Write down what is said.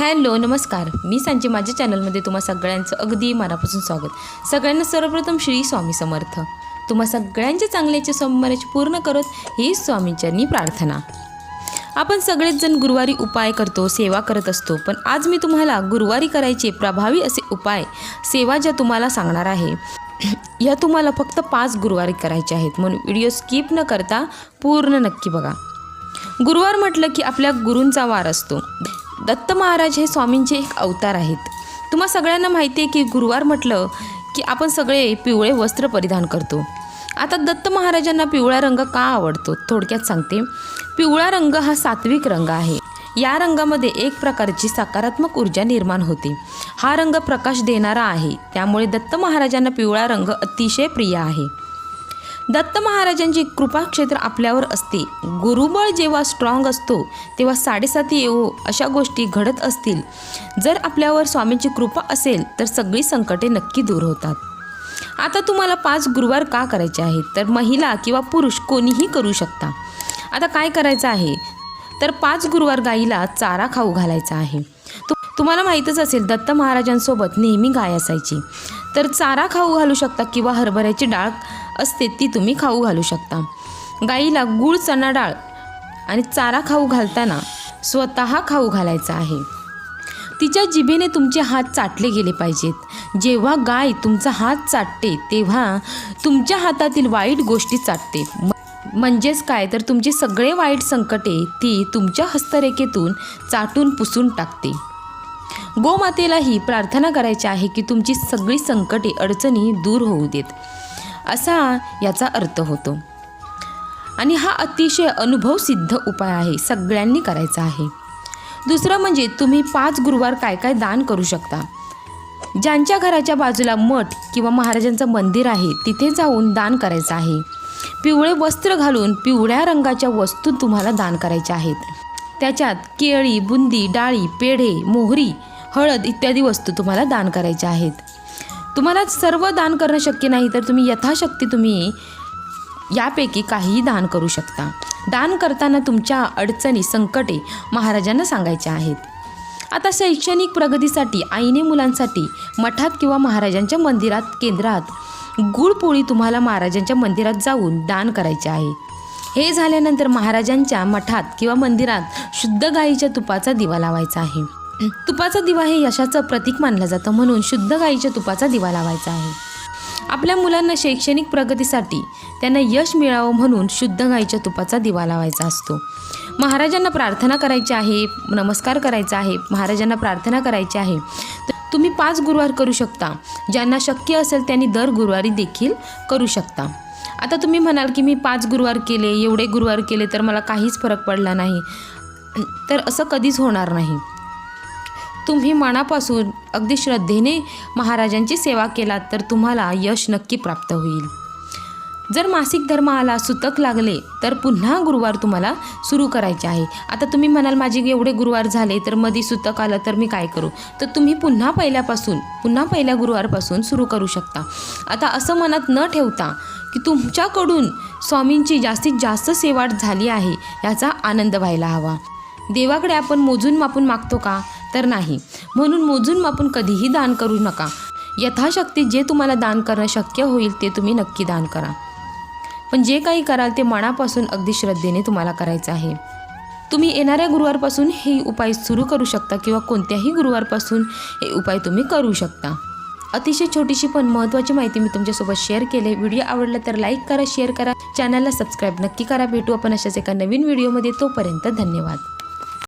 Hello नमस्कार. मी सांची माझ्या चॅनलमध्ये तुम्हा सगळ्यांचं अगदी मनापासून स्वागत. सगळ्यांना सर्वप्रथम श्री स्वामी समर्थ. तुम्हा सगळ्यांच्या चांगल्याचे स्वामीची पूर्ण करत ही स्वामींच्यांनी प्रार्थना. आपण सगळेच जण गुरुवारी उपाय करतो सेवा करत असतो पण आज मी तुम्हाला गुरुवारी करायचे प्रभावी असे उपाय सेवा ज्या तुम्हाला सांगणार आहे या तुम्हाला फक्त पाच गुरुवारी करायचे आहेत. म्हणून व्हिडिओ स्किप न करता पूर्ण नक्की बघा. गुरुवार म्हटलं की आपल्या गुरूंचा वार असतो. दत्त महाराज हे स्वामींचे एक अवतार आहेत. तुम्हा सगळ्यांना माहिती आहे की गुरुवार म्हटलं की आपण सगळे पिवळे वस्त्र परिधान करतो. आता दत्त महाराजांना पिवळा रंग का आवडतो? थोडक्यात सांगते. पिवळा रंग हा सात्विक रंग आहे. या रंगामध्ये एक प्रकारची सकारात्मक ऊर्जा निर्माण होते. हा रंग प्रकाश देणारा आहे. त्यामुळे दत्त महाराजांना पिवळा रंग अतिशय प्रिय आहे. दत्त महाराजांची कृपाक्षेत्र आपल्यावर असते. गुरुबळ जेव्हा स्ट्रॉंग असतो तेव्हा साडेसाती येऊ अशा गोष्टी घडत असतील. जर आपल्यावर स्वामींची कृपा असेल तर सगळी संकटे नक्की दूर होतात. आता तुम्हाला पाच गुरुवार का करायचे आहेत? तर महिला किंवा पुरुष कोणीही करू शकता. आता काय करायचं आहे? तर पाच गुरुवार गाईला चारा खाऊ घालायचा आहे. तुम्हाला माहीतच असेल दत्त महाराजांसोबत नेहमी गाय असायची. तर चारा खाऊ घालू शकता किंवा हरभऱ्याची डाळ असते ती तुम्ही खाऊ घालू शकता. गाईला गूळ चणा डाळ आणि चारा खाऊ घालताना स्वतः खाऊ घालायचा आहे. तिच्या जिभेने तुमचे हात चाटले गेले पाहिजेत. जेव्हा गाय तुमचा हात चाटते तेव्हा तुमच्या हातातील वाईट गोष्टी चाटते. म्हणजेच काय? तर तुमचे सगळे वाईट संकटे ती तुमच्या हस्तरेखेतून चाटून पुसून टाकते. गोमातेलाही प्रार्थना करायची आहे की तुमची सगळी संकटे अडचणी दूर होऊ देत. असा याचा अर्थ होतो. आणि हा अतिशय अनुभवसिद्ध उपाय आहे सगळ्यांनी करायचा आहे. दुसरं म्हणजे तुम्ही पाच गुरुवार काय काय दान करू शकता. ज्यांच्या घराच्या बाजूला मठ किंवा महाराजांचं मंदिर आहे तिथे जाऊन दान करायचं आहे. पिवळे वस्त्र घालून पिवळ्या रंगाच्या वस्तू तुम्हाला दान करायच्या आहेत. त्याच्यात केळी बुंदी डाळी पेढे मोहरी हळद इत्यादी वस्तू तुम्हाला दान करायच्या आहेत. तुम्हाला सर्व दान करणं शक्य नाही तर तुम्ही यथाशक्ती तुम्ही यापैकी काहीही दान करू शकता. दान करताना तुमच्या अडचणी संकटे महाराजांना सांगायच्या आहेत. आता शैक्षणिक प्रगतीसाठी आईने मुलांसाठी मठात किंवा महाराजांच्या मंदिरात केंद्रात गुळपोळी तुम्हाला महाराजांच्या मंदिरात जाऊन दान करायचे आहे. हे झाल्यानंतर महाराजांच्या मठात किंवा मंदिरात शुद्ध गाईच्या तुपाचा दिवा लावायचा आहे. तुपाचा दिवा हे यशाचं प्रतीक मानलं जातं म्हणून शुद्ध गाईच्या तुपाचा दिवा लावायचा आहे. आपल्या मुलांना शैक्षणिक प्रगतीसाठी त्यांना यश मिळावं म्हणून शुद्ध गाईच्या तुपाचा दिवा लावायचा असतो. महाराजांना प्रार्थना करायची आहे नमस्कार करायचा आहे महाराजांना प्रार्थना करायची आहे. तर तुम्ही पाच गुरुवार करू शकता. ज्यांना शक्य असेल त्यांनी दर गुरुवारी देखील करू शकता. आता तुम्ही म्हणाल की मी पाच गुरुवार केले एवढे गुरुवार केले तर मला काहीच फरक पडला नाही. तर असं कधीच होणार नाही. तुम्ही मनापासून अगदी श्रद्धेने महाराजांची सेवा केलात तर तुम्हाला यश नक्की प्राप्त होईल. जर मासिक धर्म आला सुतक लागले तर पुन्हा गुरुवार तुम्हाला सुरू करायचे आहे. आता तुम्ही म्हणाल माझे एवढे गुरुवार झाले तर मधी सुतक आलं तर मी काय करू? तर तुम्ही पुन्हा पहिल्यापासून पुन्हा पहिल्या गुरुवारपासून सुरू करू शकता. आता असं मनात न ठेवता की तुमच्याकडून स्वामींची जास्तीत जास्त सेवा झाली आहे याचा आनंद व्हायला हवा. देवाकडे आपण मोजून मापून मागतो का? तर नाही. म्हणून मोजून मापून कधीही दान करू नका. यथाशक्ती जे तुम्हाला दान करणं शक्य होईल ते तुम्ही नक्की दान करा. पण जे काही कराल ते मनापासून अगदी श्रद्धेने तुम्हाला करायचं आहे. तुम्ही येणाऱ्या गुरुवारपासून हे उपाय सुरू करू शकता किंवा कोणत्याही गुरुवारपासून हे उपाय तुम्ही करू शकता. अतिशय छोटीशी पण महत्त्वाची माहिती मी तुमच्यासोबत शेअर केली. व्हिडिओ आवडला तर लाईक करा शेअर करा. चॅनलला सबस्क्राईब नक्की करा. भेटू आपण अशाच एका नवीन व्हिडिओमध्ये. तोपर्यंत धन्यवाद.